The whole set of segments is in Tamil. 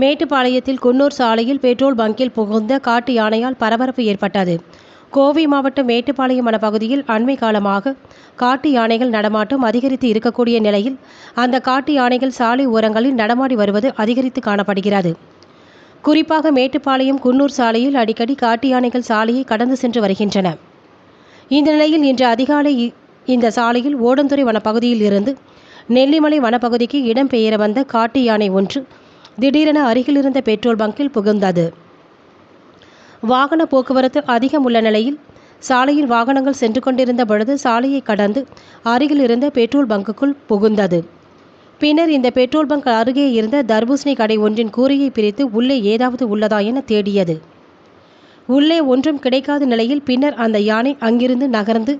மேட்டுப்பாளையத்தில் குன்னூர் சாலையில் பெட்ரோல் பங்கில் புகுந்த காட்டு யானையால் பரபரப்பு ஏற்பட்டது. கோவை மாவட்டம் மேட்டுப்பாளையம் வனப்பகுதியில் அண்மை காலமாக காட்டு யானைகள் நடமாட்டம் அதிகரித்து இருக்கக்கூடிய நிலையில் அந்த காட்டு யானைகள் சாலை ஓரங்களில் நடமாடி வருவது அதிகரித்து காணப்படுகிறது. குறிப்பாக மேட்டுப்பாளையம் குன்னூர் சாலையில் அடிக்கடி காட்டு யானைகள் சாலையை கடந்து சென்று வருகின்றன. இந்த நிலையில் இன்று அதிகாலை இ- இந்த சாலையில் ஓடந்துறை வனப்பகுதியில் இருந்து நெல்லிமலை வனப்பகுதிக்கு இடம்பெயர வந்த காட்டு யானை ஒன்று திடீரென அருகில் இருந்த பெட்ரோல் பங்கில் புகுந்தது. வாகன போக்குவரத்து அதிகம் உள்ள நிலையில் சாலையில் வாகனங்கள் சென்று கொண்டிருந்த பொழுது சாலையை கடந்து அருகில் இருந்த பெட்ரோல் பங்குக்குள் புகுந்தது. பின்னர் இந்த பெட்ரோல் பங்க் அருகே இருந்த தர்பூசணி கடை ஒன்றின் கூரையை பிரித்து உள்ளே ஏதாவது உள்ளதா என தேடியது. உள்ளே ஒன்றும் கிடைக்காத நிலையில் பின்னர் அந்த யானை அங்கிருந்து நகர்ந்து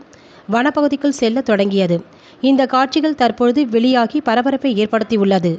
வனப்பகுதிக்குள் செல்ல தொடங்கியது. இந்த காட்சிகள் தற்பொழுது வெளியாகி பரபரப்பை ஏற்படுத்தியுள்ளது.